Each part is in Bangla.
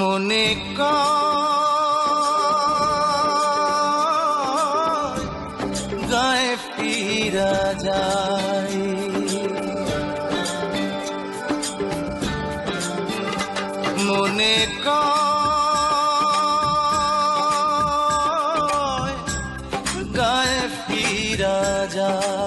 মনে গায়ে ফিরা যায়। মনে গায়ে ফিরা যায়।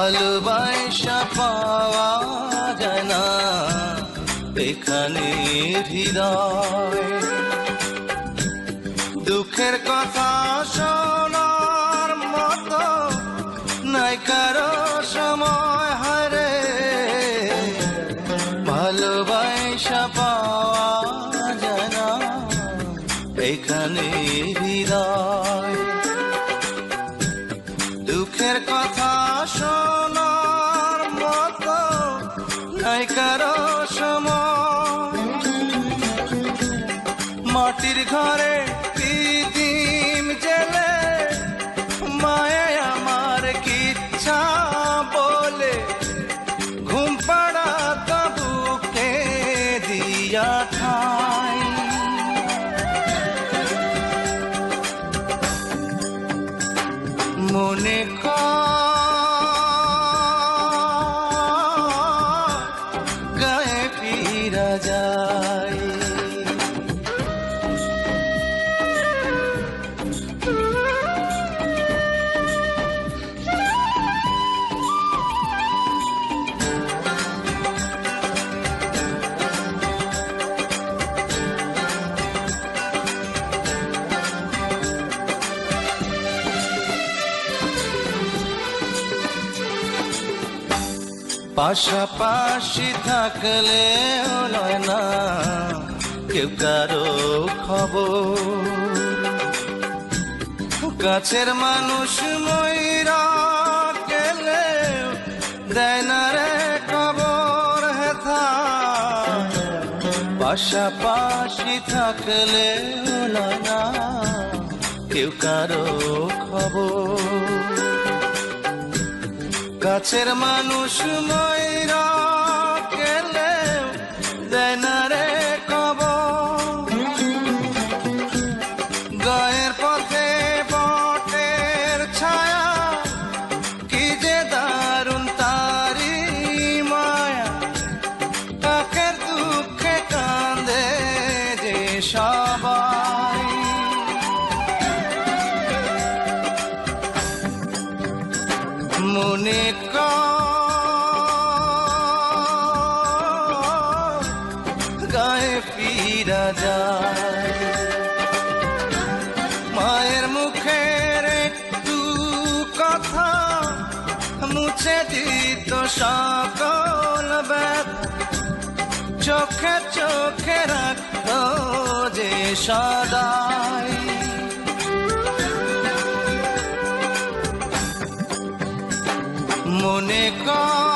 ভালোবাসা পাওয়া যায় না এখানে দুঃখের কথা শোনার মতো নাই কারও সময় হারে ভালোবাসা পাওয়া যায় না এখানে দিয়া ঠাই মনে কর পাশাপাশি থাকলে লয় না, কেউ কারও খবর। কাছের মানুষ ময়রা গেলে দেয় না রে খবর হেথা। পাশাপাশি থাকলে না, কেউ কারও খবর। কাছের মানুষ ময়রা গেলে দেয় না রে কব গায়ের পথে বটের ছায়া, কি যে দারুণ তারি মায়া। কাকের দুঃখে কান্দে যে সবাই মনে গায়ে ফিরা যায়। মায়ের মুখের একটু কথা মুছে দিত সকল চোখে চোখে রাখত যে সদাই। মনে কর